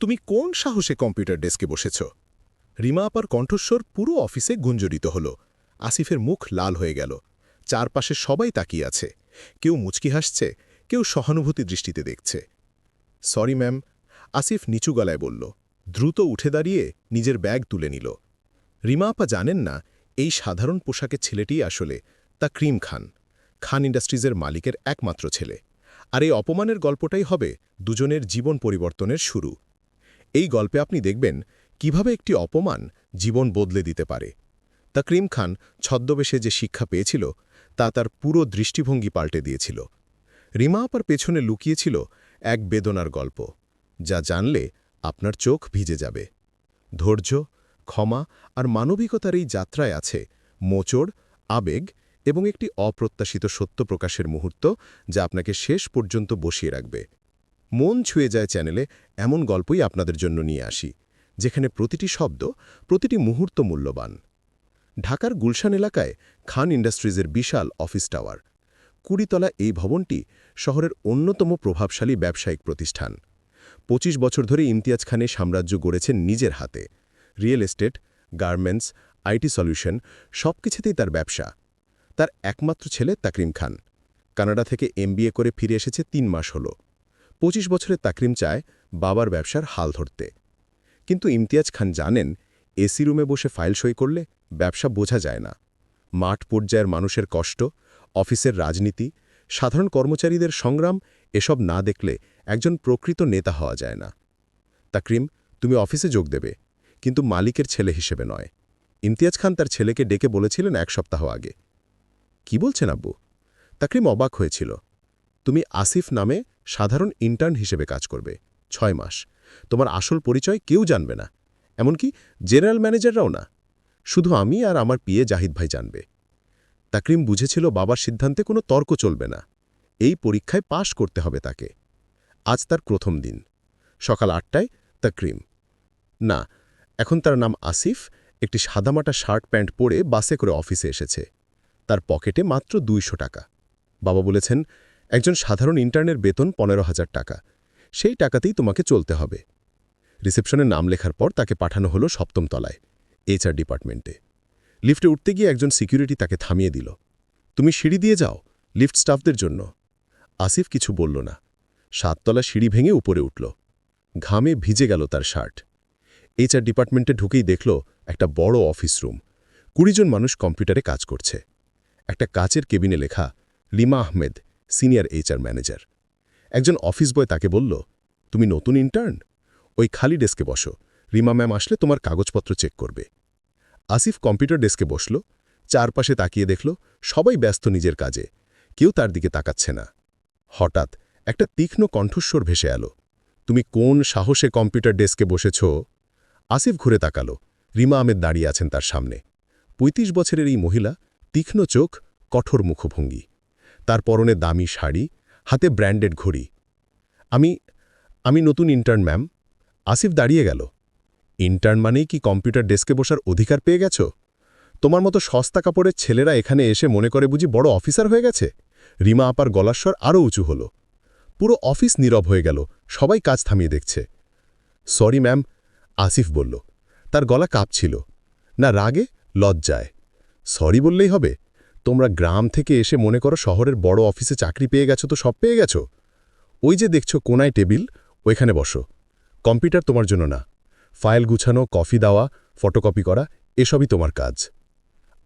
তুমি কোন সাহসে কম্পিউটার ডেস্কে বসেছ? রিমা আপার কণ্ঠস্বর পুরো অফিসে গুঞ্জরিত হল। আসিফের মুখ লাল হয়ে গেল। চারপাশে সবাই তাকিয়ে আছে। কেউ মুচকি হাসছে, কেউ সহানুভূতি দৃষ্টিতে দেখছে। সরি, ম্যাম, আসিফ নিচু গলায় বলল। দ্রুত উঠে দাঁড়িয়ে নিজের ব্যাগ তুলে নিল। রিমা আপা জানেন না, এই সাধারণ পোশাকের ছেলেটি আসলে তা ক্রিম খান। খান ইন্ডাস্ট্রিজের মালিকের একমাত্র ছেলে। আর এই অপমানের গল্পটাই হবে দুজনের জীবন পরিবর্তনের শুরু। এই গল্পে আপনি দেখবেন কীভাবে একটি অপমান জীবন বদলে দিতে পারে। তা ক্রিম খান ছদ্মবেশে যে শিক্ষা পেয়েছিল, তা তার পুরো দৃষ্টিভঙ্গি পাল্টে দিয়েছিল। রিমা আপার পেছনে লুকিয়েছিল এক বেদনার গল্প, যা জানলে আপনার চোখ ভিজে যাবে। ধৈর্য, ক্ষমা আর মানবিকতার এই যাত্রায় আছে মোচড়, আবেগ এবং একটি অপ্রত্যাশিত সত্য প্রকাশের মুহূর্ত যা আপনাকে শেষ পর্যন্ত বসিয়ে রাখবে। মন ছুঁয়ে যায় চ্যানেলে এমন গল্পই আপনাদের জন্য নিয়ে আসি, যেখানে প্রতিটি শব্দ প্রতিটি মুহূর্ত মূল্যবান। ঢাকার গুলশান এলাকায় খান ইন্ডাস্ট্রিজের বিশাল অফিস টাওয়ার। কুড়িতলা এই ভবনটি শহরের অন্যতম প্রভাবশালী ব্যবসায়িক প্রতিষ্ঠান। ২৫ বছর ধরে ইমতিয়াজ খানে সাম্রাজ্য গড়েছেন নিজের হাতে। Real estate, garments, IT solution সবকিছুতেই তার ব্যবসা। তার একমাত্র ছেলে তাকরিম খান। কানাডা থেকে এমবিএ করে ফিরে এসেছে তিন মাস হল। ২৫ বছরের তাকরিম চায় বাবার ব্যবসার হাল ধরতে। কিন্তু ইমতিয়াজ খান জানেন, এসি রুমে বসে ফাইল সই করলে ব্যবসা বোঝা যায় না। মাঠ পর্যায়ের মানুষের কষ্ট, অফিসের রাজনীতি, সাধারণ কর্মচারীদের সংগ্রাম, এসব না দেখলে একজন প্রকৃত নেতা হওয়া যায় না। তাকরিম, তুমি অফিসে যোগ দেবে, কিন্তু মালিকের ছেলে হিসেবে নয়। ইমতিয়াজ খান তার ছেলেকে ডেকে বলেছিলেন এক সপ্তাহ আগে। কি বলছেন আব্বু? তাকরিম অবাক হয়েছিল। তুমি আসিফ নামে সাধারণ ইন্টার্ন হিসেবে কাজ করবে। ছয় মাস। তোমার আসল পরিচয় কেউ জানবে না। এমনকি জেনারেল ম্যানেজাররাও না। শুধু আমি আর আমার পিয়ে জাহিদ ভাই জানবে। তাকরিম বুঝেছিল বাবার সিদ্ধান্তে কোনো তর্ক চলবে না। এই পরীক্ষায় পাশ করতে হবে তাকে। আজ তার প্রথম দিন। সকাল আটটায় তাকরিম। না, এখন তার নাম আসিফ, একটি সাদামাটা শার্ট প্যান্ট পরে বাসে করে অফিসে এসেছে। তার পকেটে মাত্র দুইশো টাকা। বাবা বলেছেন একজন সাধারণ ইন্টার্নের বেতন পনেরো হাজার টাকা। সেই টাকাতেই তোমাকে চলতে হবে। রিসেপশনে নাম লেখার পর তাকে পাঠানো হলো সপ্তম তলায়, এইচআর ডিপার্টমেন্টে। লিফটে উঠতে গিয়ে একজন সিকিউরিটি তাকে থামিয়ে দিল। তুমি সিঁড়ি দিয়ে যাও, লিফট স্টাফদের জন্য। আসিফ কিছু বলল না। সাততলা সিঁড়ি ভেঙে উপরে উঠল। ঘামে ভিজে গেল তার শার্ট। এইচআর ডিপার্টমেন্টে ঢুকেই দেখল একটা বড় অফিস রুম। কুড়িজন মানুষ কম্পিউটারে কাজ করছে। একটা কাচের কেবিনে লেখা, Lima Ahmed senior HR manager. একজন অফিস বয় তাকে বলল, তুমি নতুন ইন্টার্ন ওই খালি ডেস্কে বসো। রিমা ম্যাম আসলে তোমার কাগজপত্র চেক করবে। আসিফ কম্পিউটার ডেস্কে বসল, চারপাশে তাকিয়ে দেখল, সবাই ব্যস্ত নিজের কাজে। কেউ তার দিকে তাকাচ্ছে না। হঠাৎ একটা তীক্ষ্ণ কণ্ঠস্বর ভেসে এলো, তুমি কোন সাহসে কম্পিউটার ডেস্কে বসেছ? আসিফ ঘুরে তাকালো, রিমা আহমেদ দাঁড়িয়ে আছেন তার সামনে। ৩৫ বছরের এই মহিলা তীক্ষ্ণ চোখ, কঠোর মুখভঙ্গি। তার পরনে দামি শাড়ি, হাতে ব্র্যান্ডেড ঘড়ি। আমি আমি নতুন ইন্টার্ন ম্যাম আসিফ দাঁড়িয়ে গেল। ইন্টার্ন মানেই কি কম্পিউটার ডেস্কে বসার অধিকার পেয়ে গেছ? তোমার মতো সস্তা কাপড়ের ছেলেরা এখানে এসে মনে করে বুঝি বড় অফিসার হয়ে গেছে? রিমা আপার গলাস্বর আরও উঁচু হল। পুরো অফিস নীরব হয়ে গেল। সবাই কাজ থামিয়ে দেখছে। সরি ম্যাম আসিফ বলল। তার গলা কাঁপছিল। না, রাগে লজ্জায়। সরি বললেই হবে। তোমরা গ্রাম থেকে এসে মনে করো শহরের বড় অফিসে চাকরি পেয়ে গেছো তো সব পেয়ে গেছো? ওই যে দেখছ কোনায় টেবিল, ওইখানে বসো। কম্পিউটার তোমার জন্য না। ফাইল গুছানো, কফি দেওয়া, ফটোকপি করা, এসবই তোমার কাজ।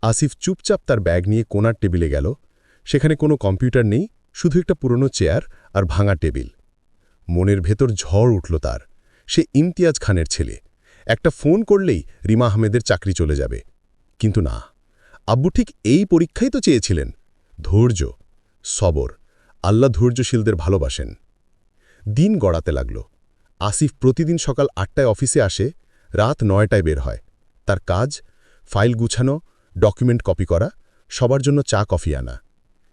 আসিফ চুপচাপ তার ব্যাগ নিয়ে কোনার টেবিলে গেল। সেখানে কোনো কম্পিউটার নেই, শুধু একটা পুরনো চেয়ার আর ভাঙা টেবিল। মনের ভেতর ঝড় উঠল তার। সে ইমতিয়াজ খানের ছেলে। একটা ফোন করলেই রিমা আহমেদের চাকরি চলে যাবে। কিন্তু না। আব্বু ঠিক এই পরীক্ষাই তো চেয়েছিলেন। ধৈর্য, সবর, আল্লাহ ধৈর্যশীলদের ভালোবাসেন। দিন গড়াতে লাগল। আসিফ প্রতিদিন সকাল আটটায় অফিসে আসে, রাত নয়টায় বের হয়। তার কাজ, ফাইল গুছানো, ডকুমেন্ট কপি করা, সবার জন্য চা, কফি আনা।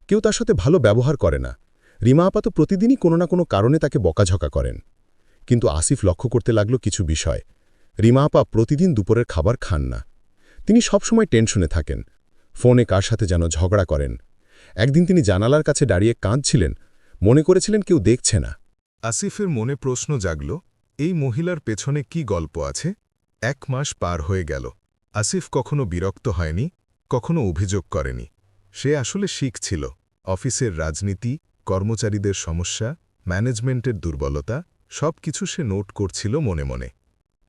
কেউ তার সাথে ভালো ব্যবহার করে না। রিমা আপাত প্রতিদিনই কোনো না কোনো কারণে তাকে বকাঝকা করেন। কিন্তু আসিফ লক্ষ্য করতে লাগল কিছু বিষয়। রিমা আপা প্রতিদিন দুপুরের খাবার খান না। তিনি সবসময় টেনশনে থাকেন। ফোনে কার সাথে যেন ঝগড়া করেন। একদিন তিনি জানালার কাছে দাঁড়িয়ে কাঁদছিলেন, মনে করেছিলেন কেউ দেখছে না। আসিফের মনে প্রশ্ন জাগল, এই মহিলার পেছনে কি গল্প আছে? এক মাস পার হয়ে গেল। আসিফ কখনো বিরক্ত হয়নি, কখনো অভিযোগ করেনি। সে আসলে শিখছিল অফিসের রাজনীতি, কর্মচারীদের সমস্যা, ম্যানেজমেন্টের দুর্বলতা সব কিছু সে নোট করছিল মনে মনে।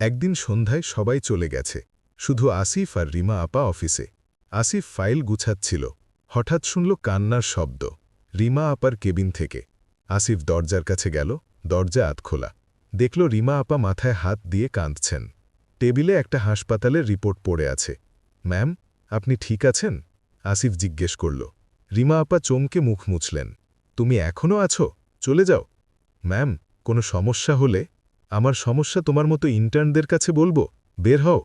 একদিন সন্ধ্যায় সবাই চলে গেছে, শুধু আসিফ আর রিমা আপা অফিসে। আসিফ ফাইল গুছাচ্ছিল। হঠাৎ শুনল কান্নার শব্দ। রিমা আপার কেবিন থেকে। আসিফ দরজার কাছে গেল, দরজা আতখোলা দেখল রিমা আপা মাথায় হাত দিয়ে কাঁদছেন। টেবিলে একটা হাসপাতালের রিপোর্ট পড়ে আছে। ম্যাম, আপনি ঠিক আছেন? আসিফ জিজ্ঞেস করল। রিমা আপা চমকে মুখ মুছলেন। তুমি এখনও আছো? চলে যাও। ম্যাম, কোনো সমস্যা হলে? আমার সমস্যা তোমার মতো ইন্টার্নদের কাছে বলব। বের হও।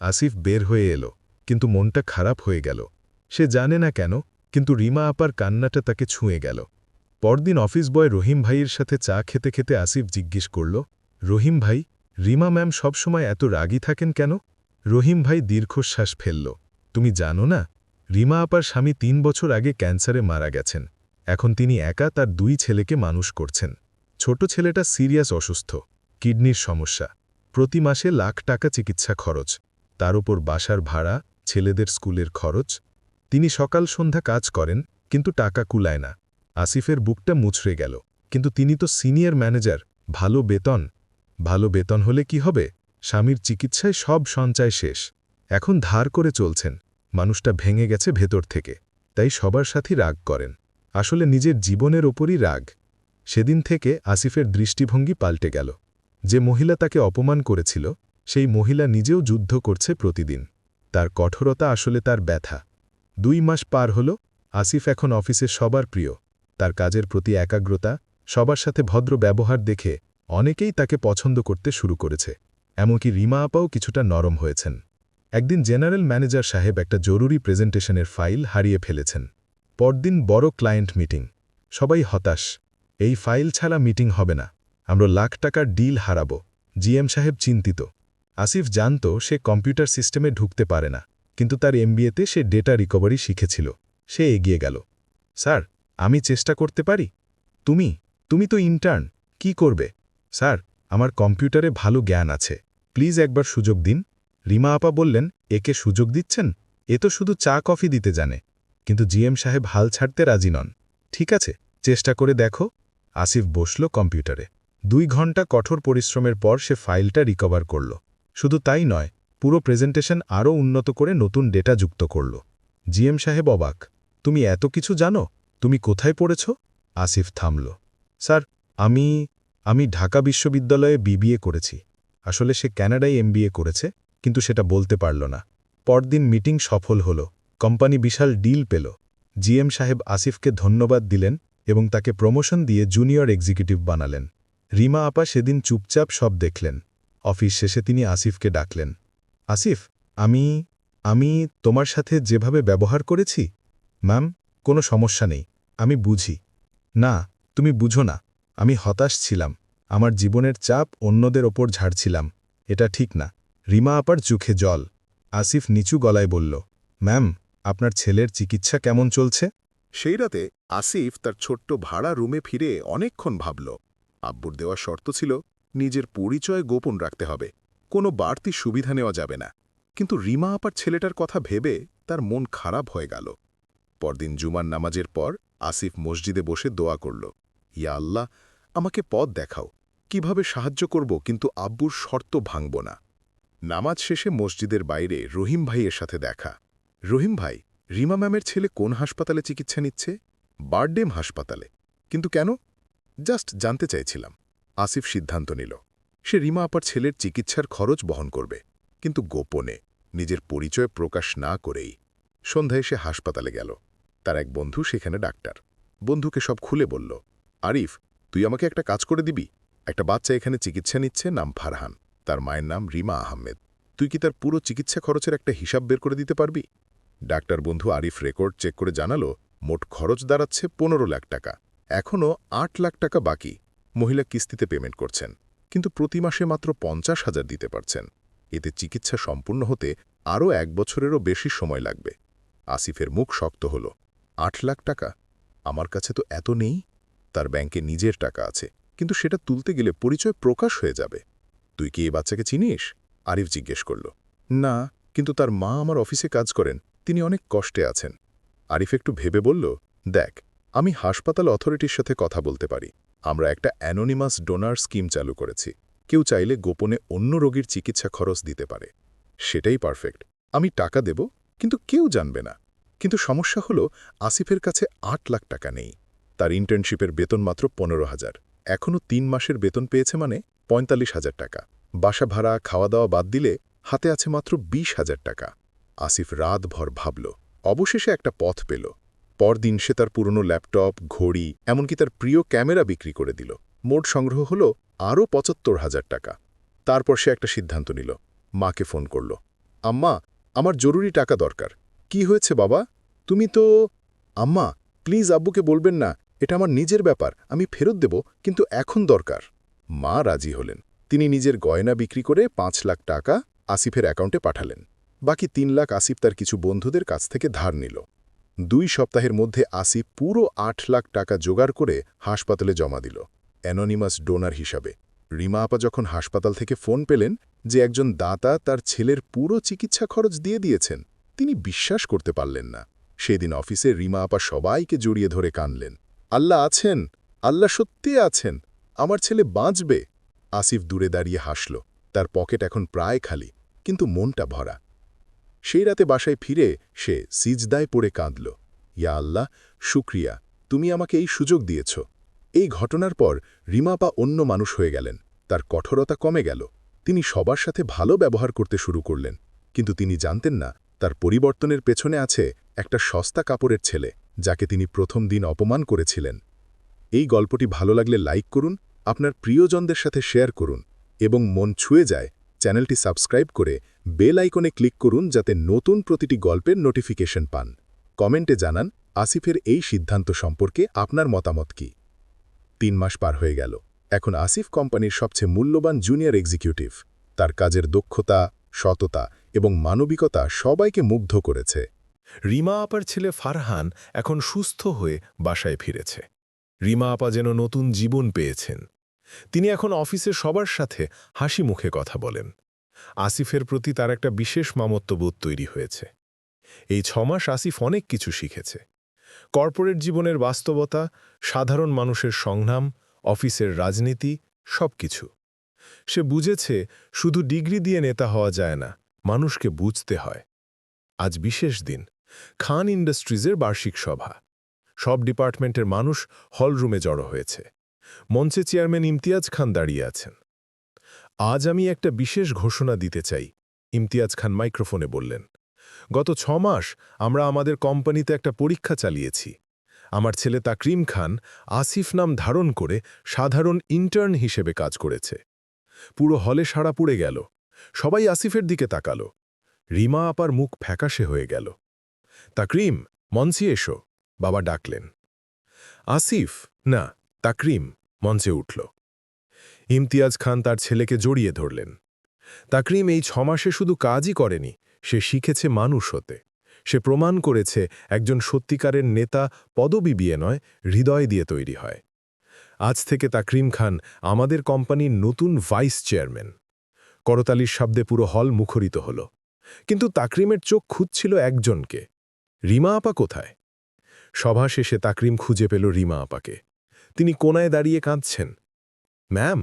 আসিফ বের হয়ে এলো। কিন্তু মনটা খারাপ হয়ে গেল। সে জানে না কেন, কিন্তু রিমা আপার কান্নাটা তাকে ছুঁয়ে গেল। পরদিন অফিস বয় রহিম ভাইয়ের সাথে চা খেতে খেতে আসিফ জিজ্ঞেস করল, রহিম ভাই, রিমা ম্যাম সবসময় এত রাগী থাকেন কেন? রহিম ভাই দীর্ঘশ্বাস ফেলল, তুমি জানো না, রিমা আপার স্বামী তিন বছর আগে ক্যান্সারে মারা গেছেন। এখন তিনি একা তার দুই ছেলেকে মানুষ করছেন। ছোট ছেলেটা সিরিয়াস অসুস্থ, কিডনির সমস্যা। প্রতি মাসে লাখ টাকা চিকিৎসা খরচ। তার উপর বাসার ভাড়া ছেলেদের স্কুলের খরচ, তিনি সকাল সন্ধ্যা কাজ করেন, কিন্তু টাকা কুলায় না। আসিফের বুকটা মুছড়ে গেল। কিন্তু তিনি তো সিনিয়র ম্যানেজার, ভালো বেতন। ভালো বেতন হলে কি হবে? স্বামীর চিকিৎসায় সব সঞ্চয় শেষ। এখন ধার করে চলছেন। মানুষটা ভেঙে গেছে ভেতর থেকে। তাই সবার সাথে রাগ করেন। আসলে নিজের জীবনের ওপরই রাগ। সেদিন থেকে আসিফের দৃষ্টিভঙ্গি পাল্টে গেল। যে মহিলা তাকে অপমান করেছিল, সেই মহিলা নিজেও যুদ্ধ করছে প্রতিদিন। তার কঠোরতা আসলে তার ব্যথা। দুই মাস পার হল, আসিফ এখন অফিসে সবার প্রিয়। তার কাজের প্রতি একাগ্রতা, সবার সাথে ভদ্র ব্যবহার দেখে অনেকেই তাকে পছন্দ করতে শুরু করেছে। এমনকি রিমা আপাও কিছুটা নরম হয়েছেন। একদিন জেনারেল ম্যানেজার সাহেব একটা জরুরি প্রেজেন্টেশনের ফাইল হারিয়ে ফেলেছেন। পরদিন বড় ক্লায়েন্ট মিটিং। সবাই হতাশ, এই ফাইল ছাড়া মিটিং হবে না, আমরা লাখ টাকার ডিল হারাব, জিএম সাহেব চিন্তিত। আসিফ জানত সে কম্পিউটার সিস্টেমে ঢুকতে পারে না, কিন্তু তার এমবিএতে সে ডেটা রিকভারি শিখেছিল। সে এগিয়ে গেল। স্যার, আমি চেষ্টা করতে পারি? তুমি? তুমি তো ইন্টার্ন, কি করবে? স্যার, আমার কম্পিউটারে ভালো জ্ঞান আছে। প্লিজ একবার সুযোগ দিন। রিমা আপা বললেন, একে সুযোগ দিচ্ছেন? এ তো শুধু চা কফি দিতে জানে। কিন্তু জিএম সাহেব হাল ছাড়তে রাজি নন। ঠিক আছে, চেষ্টা করে দেখো। আসিফ বসল কম্পিউটারে। দুই ঘণ্টা কঠোর পরিশ্রমের পর সে ফাইলটা রিকভার করল। শুধু তাই নয়, পুরো প্রেজেন্টেশন আরও উন্নত করে নতুন ডেটা যুক্ত করল। জিএম সাহেব অবাক। তুমি এত কিছু জানো? তুমি কোথায় পড়েছ? আসিফ থামল। স্যার, আমি আমি ঢাকা বিশ্ববিদ্যালয়ে বিবিএ করেছি। আসলে সে ক্যানাডায় এমবিএ করেছে, কিন্তু সেটা বলতে পারল না। পরদিন মিটিং সফল হল। কোম্পানি বিশাল ডিল পেল। জিএম সাহেব আসিফকে ধন্যবাদ দিলেন এবং তাকে প্রমোশন দিয়ে জুনিয়র এক্সিকিউটিভ বানালেন। রিমা আপা সেদিন চুপচাপ সব দেখলেন। অফিস শেষে তিনি আসিফকে ডাকলেন। আসিফ, আমি আমি তোমার সাথে যেভাবে ব্যবহার করেছি, ম্যাম, কোনো সমস্যা নেই, আমি বুঝি। না, তুমি বুঝো না, আমি হতাশ ছিলাম, আমার জীবনের চাপ অন্যদের ওপর ঝাড়ছিলাম, এটা ঠিক না। রিমা আপার চোখে জল। আসিফ নিচু গলায় বলল, ম্যাম, আপনার ছেলের চিকিৎসা কেমন চলছে? সেই রাতে আসিফ তার ছোট্ট ভাড়া রুমে ফিরে অনেকক্ষণ ভাবল। আব্বুর দেওয়া শর্ত ছিল নিজের পরিচয় গোপন রাখতে হবে। কোনো বাড়তি সুবিধা নেওয়া যাবে না। কিন্তু রিমা আপার ছেলেটার কথা ভেবে তার মন খারাপ হয়ে গেল। পরদিন জুমার নামাজের পর আসিফ মসজিদে বসে দোয়া করল, ইয়া আল্লাহ, আমাকে পথ দেখাও। কীভাবে সাহায্য করব কিন্তু আব্বুর শর্ত ভাঙব না। নামাজ শেষে মসজিদের বাইরে রহিম ভাইয়ের সাথে দেখা। রহিম ভাই, রিমা ম্যামের ছেলে কোন হাসপাতালে চিকিৎসা নিচ্ছে? বার্ডেম হাসপাতালে। কিন্তু কেন? জাস্ট জানতে চাইছিলাম। আসিফ সিদ্ধান্ত নিল। সে রিমা আপার ছেলের চিকিৎসার খরচ বহন করবে, কিন্তু গোপনে নিজের পরিচয় প্রকাশ না করেই সন্ধ্যায় সে হাসপাতালে গেল। তার এক বন্ধু সেখানে ডাক্তার। বন্ধুকে সব খুলে বলল, আরিফ, তুই আমাকে একটা কাজ করে দিবি? একটা বাচ্চা এখানে চিকিৎসা নিচ্ছে নাম ফারহান। তার মায়ের নাম রিমা আহমেদ। তুই কি তার পুরো চিকিৎসা খরচের একটা হিসাব বের করে দিতে পারবি? ডাক্তার বন্ধু আরিফ রেকর্ড চেক করে জানালো, মোট খরচ দাঁড়াচ্ছে পনেরো লাখ টাকা। এখনও আট লাখ টাকা বাকি। মহিলা কিস্তিতে পেমেন্ট করছেন, কিন্তু প্রতি মাসে মাত্র পঞ্চাশ হাজার দিতে পারছেন। এতে চিকিৎসা সম্পূর্ণ হতে আরও এক বছরেরও বেশি সময় লাগবে। আসিফের মুখ শক্ত হল। আট লাখ টাকা? আমার কাছে তো এত নেই। তার ব্যাংকে নিজের টাকা আছে, কিন্তু সেটা তুলতে গেলে পরিচয় প্রকাশ হয়ে যাবে। তুই কি এই বাচ্চাকে চিনিস? আরিফ জিজ্ঞেস করল। না, কিন্তু তার মা আমার অফিসে কাজ করেন, তিনি অনেক কষ্টে আছেন। আরিফ একটু ভেবে বলল, দেখ, আমি হাসপাতাল অথরিটির সাথে কথা বলতে পারি। আমরা একটা অ্যানোনিমাস ডোনার স্কিম চালু করেছি। কেউ চাইলে গোপনে অন্য রোগীর চিকিৎসা খরচ দিতে পারে। সেটাই পারফেক্ট। আমি টাকা দেব, কিন্তু কেউ জানবে না। কিন্তু সমস্যা হলো, আসিফের কাছে আট লাখ টাকা নেই। তার ইন্টার্নশিপের বেতন মাত্র পনেরো হাজার। এখনও তিন মাসের বেতন পেয়েছে মানে পঁয়তাল্লিশ হাজার টাকা। বাসা ভাড়া খাওয়া দাওয়া বাদ দিলে হাতে আছে মাত্র বিশ হাজার টাকা। আসিফ রাতভর ভাবল, অবশেষে একটা পথ পেল। পরদিন সে তার পুরনো ল্যাপটপ, ঘড়ি, এমনকি তার প্রিয় ক্যামেরা বিক্রি করে দিল। মোট সংগ্রহ হল আরও পঁচাত্তর হাজার টাকা। তারপর সে একটা সিদ্ধান্ত নিল। মাকে ফোন করল। আম্মা, আমার জরুরি টাকা দরকার। কি হয়েছে বাবা? তুমি তো আম্মা, প্লিজ আব্বুকে বলবেন না। এটা আমার নিজের ব্যাপার। আমি ফেরত দেব, কিন্তু এখন দরকার মা রাজি হলেন। তিনি নিজের গয়না বিক্রি করে পাঁচ লাখ টাকা আসিফের অ্যাকাউন্টে পাঠালেন। বাকি তিন লাখ আসিফ তার কিছু বন্ধুদের কাছ থেকে ধার নিল। দুই সপ্তাহের মধ্যে আসিফ পুরো আট লাখ টাকা জোগাড় করে হাসপাতালে জমা দিল, অ্যানোনিমাস ডোনার হিসাবে। রিমা আপা যখন হাসপাতাল থেকে ফোন পেলেন যে একজন দাতা তার ছেলের পুরো চিকিৎসা খরচ দিয়ে দিয়েছেন, তিনি বিশ্বাস করতে পারলেন না। সেদিন অফিসে রিমা আপা সবাইকে জড়িয়ে ধরে কানলেন, আল্লাহ আছেন, আল্লাহ সত্যি আছেন, আমার ছেলে বাঁচবে। আসিফ দূরে দাঁড়িয়ে হাসল, তার পকেট এখন প্রায় খালি, কিন্তু মনটা ভরা। সেই রাতে বাসায় ফিরে সে সিজদায় পড়ে কাঁদল। ইয়া আল্লাহ, শুক্রিয়া, তুমি আমাকে এই সুযোগ দিয়েছ। এই ঘটনার পর রিমাপা অন্য মানুষ হয়ে গেলেন। তার কঠোরতা কমে গেল। তিনি সবার সাথে ভালো ব্যবহার করতে শুরু করলেন। কিন্তু তিনি জানতেন না, তার পরিবর্তনের পেছনে আছে একটা সস্তা কাপড়ের ছেলে, যাকে তিনি প্রথম দিন অপমান করেছিলেন। এই গল্পটি ভালো লাগলে লাইক করুন, আপনার প্রিয়জনদের সাথে শেয়ার করুন, এবং মন ছুঁয়ে যায় চ্যানেলটি সাবস্ক্রাইব করে বেল আইকনে ক্লিক করুন যাতে নতুন প্রতিটি গল্পের নোটিফিকেশন পান। কমেন্টে জানান, আসিফের এই সিদ্ধান্ত সম্পর্কে আপনার মতামত কি? তিন মাস পার হয়ে গেল। এখন আসিফ কোম্পানির সবচেয়ে মূল্যবান জুনিয়র এক্সিকিউটিভ। তার কাজের দক্ষতা, সততা এবং মানবিকতা সবাইকে মুগ্ধ করেছে। রিমা আপার ছেলে ফারহান এখন সুস্থ হয়ে বাসায় ফিরেছে। রিমা আপা যেন নতুন জীবন পেয়েছেন। তিনি এখন অফিসের সবার সাথে হাসি মুখে কথা বলেন। আসিফের প্রতি তার একটা বিশেষ মামত্ববোধ তৈরি হয়েছে। এই ছমাস আসিফ অনেক কিছু শিখেছে। কর্পোরেট জীবনের বাস্তবতা, সাধারণ মানুষের সংগ্রাম, অফিসের রাজনীতি, সবকিছু। সে বুঝেছে, শুধু ডিগ্রি দিয়ে নেতা হওয়া যায় না, মানুষকে বুঝতে হয়। আজ বিশেষ দিন, খান ইন্ডাস্ট্রিজের বার্ষিক সভা। সব ডিপার্টমেন্টের মানুষ হলরুমে জড়ো হয়েছে। মঞ্চে চেয়ারম্যান ইমতিয়াজ খান দাঁড়িয়ে আছেন। আজ আমি একটা বিশেষ ঘোষণা দিতে চাই, ইমতিয়াজ খান মাইক্রোফোনে বললেন। গত ছ মাস আমরা আমাদের কোম্পানিতে একটা পরীক্ষা চালিয়েছি। আমার ছেলে তাকরিম খান আসিফ নাম ধারণ করে সাধারণ ইন্টার্ন হিসেবে কাজ করেছে। পুরো হলে সাড়া পুড়ে গেল। সবাই আসিফের দিকে তাকালো। রিমা আপার মুখ ফ্যাকাশে হয়ে গেল। তাকরিম, মঞ্চে এসো, বাবা ডাকলেন। আসিফ, না তাকরিম মঞ্চে উঠল। ইমতিয়াজ খান তার ছেলেকে জড়িয়ে ধরলেন। তাকরিম এই ছমাসে শুধু কাজই করেনি, সে শিখেছে মানুষ হতে। সে প্রমাণ করেছে একজন সত্যিকারের নেতা পদবি বিয়ে নয়, হৃদয় দিয়ে তৈরি হয়। আজ থেকে তাকরিম খান আমাদের কোম্পানির নতুন ভাইস চেয়ারম্যান। করতালির শব্দে পুরো হল মুখরিত হল। কিন্তু তাকরিমের চোখ খুঁজছিল একজনকে। রিমা আপা কোথায়? সভা শেষে তাকরিম খুঁজে পেল রিমা আপাকে। তিনি কোনায় দাঁড়িয়ে কাঁদছেন। ম্যাম,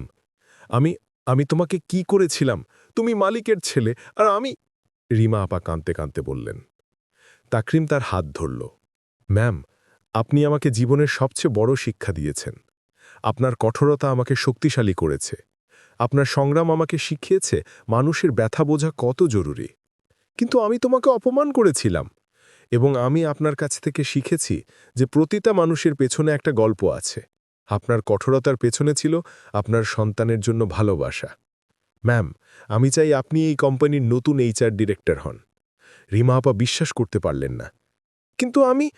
আমি আমি তোমাকে কি করেছিলাম? তুমি মালিকের ছেলে, আর আমি রিমা আপা কাঁদতে কাঁদতে বললেন। তাকরিম তার হাত ধরল। ম্যাম, আপনি আমাকে জীবনের সবচেয়ে বড় শিক্ষা দিয়েছেন। আপনার কঠোরতা আমাকে শক্তিশালী করেছে। আপনার সংগ্রাম আমাকে শিখিয়েছে মানুষের ব্যথা বোঝা কত জরুরি। কিন্তু আমি তোমাকে অপমান করেছিলাম, এবং আমি আপনার কাছ থেকে শিখেছি যে প্রতিটা মানুষের পেছনে একটা গল্প আছে। আপনার কঠোরতার পেছনে ছিল আপনার সন্তানের জন্য ভালোবাসা। ম্যাম, আমি চাই আপনি এই কোম্পানির নতুন এইচআর ডিরেক্টর হন। রিমা আপা বিশ্বাস করতে পারলেন না। কিন্তু আমি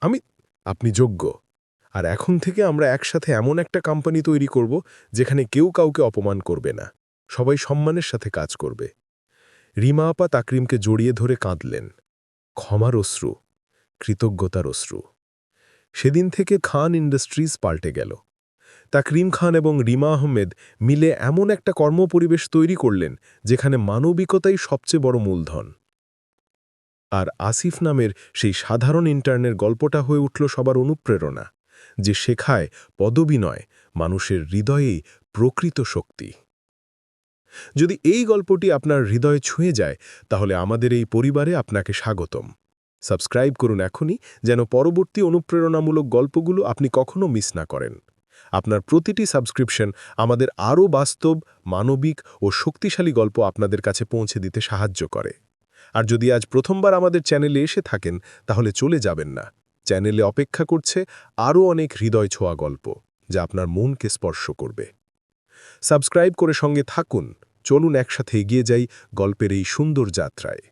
আমি, আপনি যোগ্য। আর এখন থেকে আমরা একসাথে এমন একটা কোম্পানি তৈরি করব যেখানে কেউ কাউকে অপমান করবে না। সবাই সম্মানের সাথে কাজ করবে। রিমা আপা তাকরিমকে জড়িয়ে ধরে কাঁদলেন। ক্ষমার অশ্রু, কৃতজ্ঞতার অশ্রু। সেদিন থেকে খান ইন্ডাস্ট্রিজ পাল্টে গেল। তা তাকরিম খান এবং রিমা আহমেদ মিলে এমন একটা কর্মপরিবেশ তৈরি করলেন, যেখানে মানবিকতাই সবচেয়ে বড় মূলধন। আর আসিফ নামের সেই সাধারণ ইন্টার্নের গল্পটা হয়ে উঠল সবার অনুপ্রেরণা, যে শেখায় পদবী নয় মানুষের হৃদয়েই প্রকৃত শক্তি। যদি এই গল্পটি আপনার হৃদয়ে ছুঁয়ে যায়, তাহলে আমাদের এই পরিবারে আপনাকে স্বাগতম। সাবস্ক্রাইব করুন এখনই যেন পরবর্তী অনুপ্রেরণামূলক গল্পগুলো আপনি কখনো মিস না করেন। আপনার প্রতিটি সাবস্ক্রিপশন আমাদের আরও বাস্তব, মানবিক ও শক্তিশালী গল্প আপনাদের কাছে পৌঁছে দিতে সাহায্য করে। আর যদি আজ প্রথমবার আমাদের চ্যানেলে এসে থাকেন, তাহলে চলে যাবেন না। চ্যানেলে অপেক্ষা করছে আরও অনেক হৃদয় ছোঁয়া গল্প, যা আপনার মনকে স্পর্শ করবে। সাবস্ক্রাইব করে সঙ্গে থাকুন। চলুন একসাথে এগিয়ে যাই গল্পের এই সুন্দর যাত্রায়।